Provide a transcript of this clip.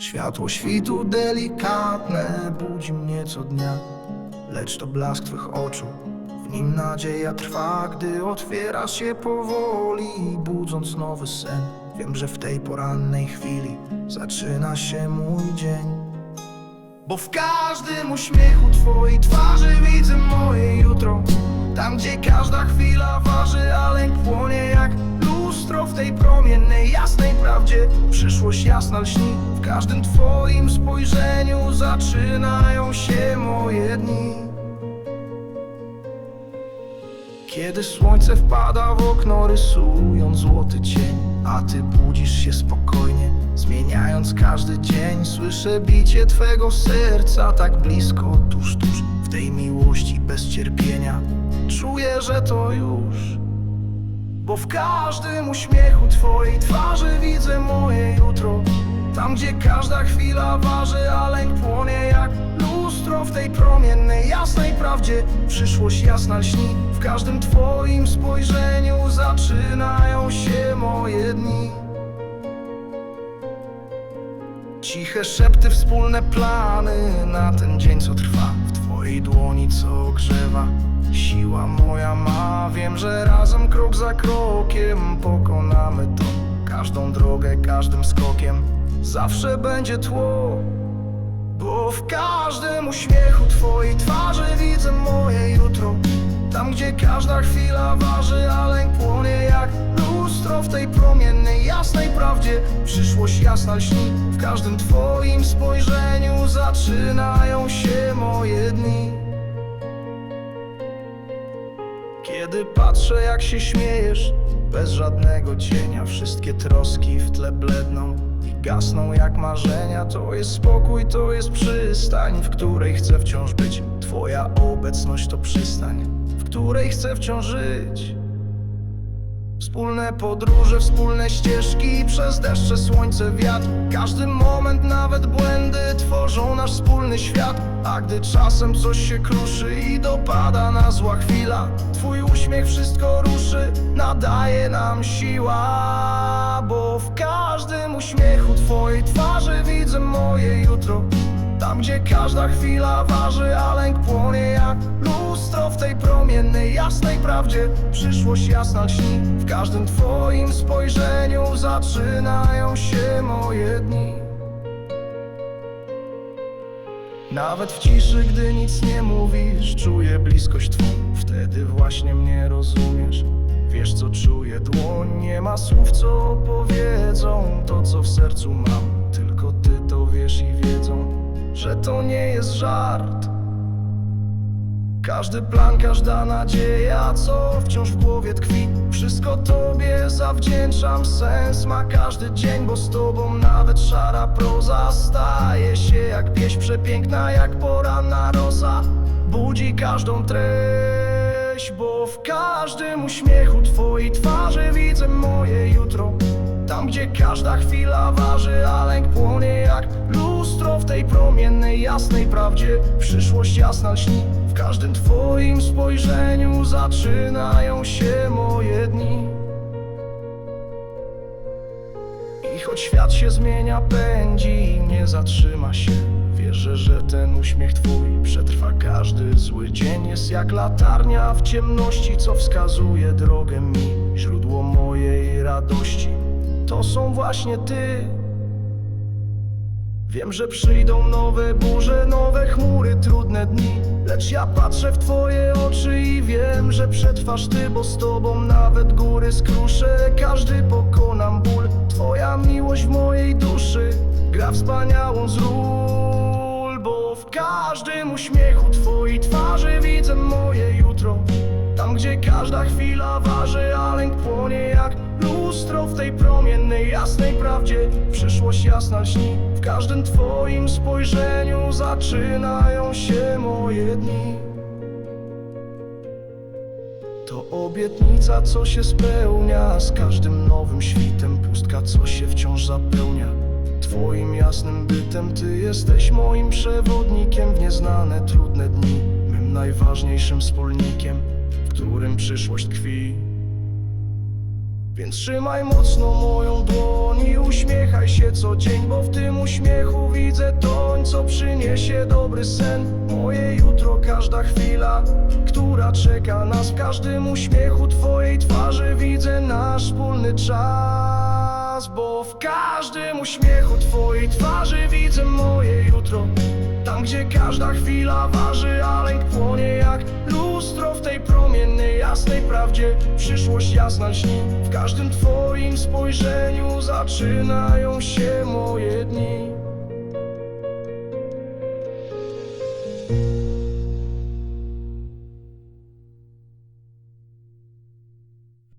Światło świtu delikatne budzi mnie co dnia Lecz to blask twych oczu. W nim nadzieja trwa, gdy otwierasz się powoli Budząc nowy sen. Wiem, że w tej porannej chwili Zaczyna się mój dzień. Bo w każdym uśmiechu twojej twarzy widzę moje jutro. Tam gdzie każda chwila waży, a lęk płonie jak lustro W tej promiennej, jasnej prawdzie przyszłość jasna lśni W każdym twoim spojrzeniu zaczynają się moje dni kiedy słońce wpada w okno, rysując złoty cień, a ty budzisz się spokojnie, zmieniając każdy dzień. Słyszę bicie twego serca tak blisko, tuż, tuż w tej miłości bez cierpienia. Czuję, że to już, bo w każdym uśmiechu twojej twarzy widzę. Tam, gdzie każda chwila waży, a lęk płonie jak lustro w tej promiennej, jasnej prawdzie. Przyszłość jasna lśni, w każdym twoim spojrzeniu zaczynają się moje dni. Ciche szepty, wspólne plany na ten dzień, co trwa W twojej dłoni, co ogrzewa Siła moja ma, wiem, że razem krok za krokiem Pokonamy to Każdą drogę, każdym skokiem Zawsze będzie tło Bo w każdym uśmiechu twojej twarzy widzę moje jutro. Tam, gdzie każda chwila waży, a lęk płonie jak lustro W tej promiennej, jasnej prawdzie. Przyszłość jasna lśni W każdym twoim spojrzeniu zaczynają się moje dni. Kiedy patrzę jak się śmiejesz Bez żadnego cienia Wszystkie troski w tle bledną gasną jak marzenia. To jest spokój, to jest przystań W której chcę wciąż być. Twoja obecność to przystań W której chcę wciąż żyć. Wspólne podróże, wspólne ścieżki Przez deszcze, słońce, wiatr. Każdy moment, nawet błędy Tworzą nasz wspólny świat. A gdy czasem coś się kruszy I dopada na zła chwila Twój uśmiech wszystko ruszy Nadaje nam siła Bo w każdym uśmiechu Twojej twarzy Widzę moje jutro tam, gdzie każda chwila waży, a lęk płonie jak lustro w tej promiennej, jasnej prawdzie. Przyszłość jasna lśni, w każdym twoim spojrzeniu zaczynają się moje dni. Nawet w ciszy, gdy nic nie mówisz, czuję bliskość twą, wtedy właśnie mnie rozumiesz. Wiesz co czuję, dłoń nie ma słów, co powiedzą to, co w sercu mam. Tylko ty to wiesz i wiedzą że to nie jest żart. Każdy plan, każda nadzieja, co wciąż w głowie tkwi Wszystko Tobie zawdzięczam, sens ma każdy dzień Bo z Tobą nawet szara proza staje się jak pieśń przepiękna, jak poranna rosa Budzi każdą treść, bo w każdym uśmiechu Twojej twarzy widzę moje jutro tam, gdzie każda chwila waży, a lęk płonie jak lustro w tej promiennej, jasnej prawdzie. Przyszłość jasna lśni, w każdym twoim spojrzeniu zaczynają się moje dni. I choć świat się zmienia, pędzi i nie zatrzyma się. Wierzę, że ten uśmiech twój przetrwa każdy zły dzień. Jest jak latarnia w ciemności, co wskazuje drogę mi, źródło mojej radości to są właśnie ty. Wiem, że przyjdą nowe burze, nowe chmury, trudne dni. Lecz ja patrzę w twoje oczy i wiem, że przetrwasz ty Bo z tobą nawet góry skruszę, każdy pokonam ból. Twoja miłość w mojej duszy gra wspaniałą z ról Bo w każdym uśmiechu twojej twarzy widzę moje jutro. Tam, gdzie każda chwila waży, a lęk płonie lustro w tej promiennej, jasnej prawdzie. Przyszłość jasna lśni. W każdym twoim spojrzeniu zaczynają się moje dni. To obietnica, co się spełnia. Z każdym nowym świtem Pustka, co się wciąż zapełnia. Twoim jasnym bytem Ty jesteś moim przewodnikiem W nieznane, trudne dni. Mym najważniejszym wspólnikiem W którym przyszłość tkwi Więc trzymaj mocno moją dłoń i uśmiechaj się co dzień Bo w tym uśmiechu widzę toń, co przyniesie dobry sen. Moje jutro, każda chwila, która czeka nas W każdym uśmiechu twojej twarzy widzę nasz wspólny czas Bo w każdym uśmiechu twojej twarzy widzę moje jutro. Tam gdzie każda chwila waży, a lęk płonie jak lustro W tej promiennej, jasnej prawdzie. Przyszłość jasna lśni. W każdym twoim spojrzeniu zaczynają się moje